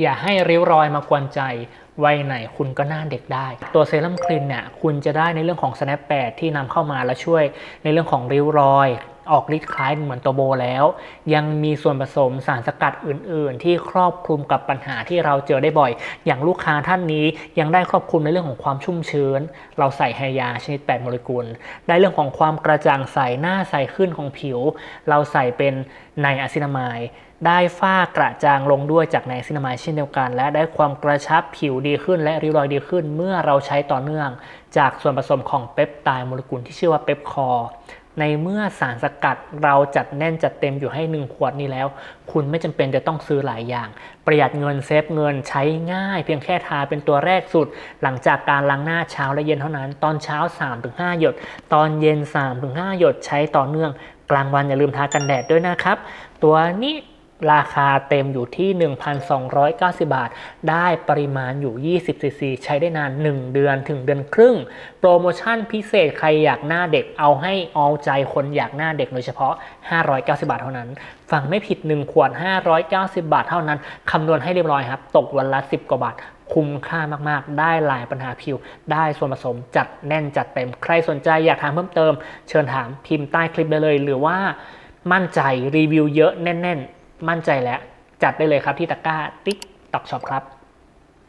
อย่าให้ริ้วรอยมากวนใจวัยไหนคุณก็หน้าเด็กได้ ตัวเซรั่มคลีนเนี่ยคุณจะได้ในเรื่องของ snap 8ที่นำเข้ามาแล้วช่วยในเรื่องของริ้วรอย ออกฤทธิ์คล้ายเหมือนตัวโบแล้ว ยังมีส่วนผสมสารสกัดอื่น ๆ ที่ครอบคลุมกับปัญหาที่เราเจอได้บ่อย อย่างลูกค้าท่านนี้ยังได้ครอบคลุมในเรื่องของความชุ่มชื้น เราใส่ไฮยาชนิด 8 โมเลกุล ได้เรื่องของความกระจ่างใสหน้าใสขึ้นของผิว เราใส่เป็นไนอะซินามายได้ฝ้ากระจางลงด้วยจากไนอะซินามายเช่นเดียวกัน และได้ความกระชับผิวดีขึ้น และริ้วรอยดีขึ้น เมื่อเราใช้ต่อเนื่อง จากส่วนผสมของเปปไทด์โมเลกุลที่ชื่อว่าเปปคอ ในเมื่อสารสกัดเราจัดแน่นจัดเต็มอยู่ให้ 1 ขวดนี้แล้ว คุณไม่จำเป็นจะต้องซื้อหลายอย่าง ประหยัดเงินเซฟเงินใช้ง่าย เพียงแค่ทาเป็นตัวแรกสุด หลังจากการล้างหน้าเช้าและเย็นเท่านั้น ตอนเช้า 3-5 หยด ตอนเย็น 3-5 หยดใช้ต่อเนื่อง กลางวันอย่าลืมทากันแดดด้วยนะครับ ตัวนี้ ราคาเต็มอยู่ที่ 1,290 บาท ได้ปริมาณอยู่ 20ซีซีใช้ได้นาน 1 เดือนถึงเดือนครึ่ง โปรโมชั่นพิเศษใครอยากหน้าเด็กเอาให้เอาใจคนอยากหน้าเด็กโดยเฉพาะ 590 บาทเท่านั้น ฟังไม่ผิด 1 ขวด 590 บาทเท่านั้น คำนวณให้เรียบร้อยครับ ตกวันละ 10 กว่าบาท คุ้มค่ามาก ๆ ได้หลายปัญหาผิว ได้ส่วนผสมจัดแน่นจัดเต็ม ใครสนใจอยากถามเพิ่มเติม เชิญถามพิมพ์ใต้คลิปได้เลย หรือว่ามั่นใจรีวิวเยอะแน่น ๆ มั่นใจแล้วจัดได้เลยครับที่ตะกร้าติ๊กตอกช็อปครับ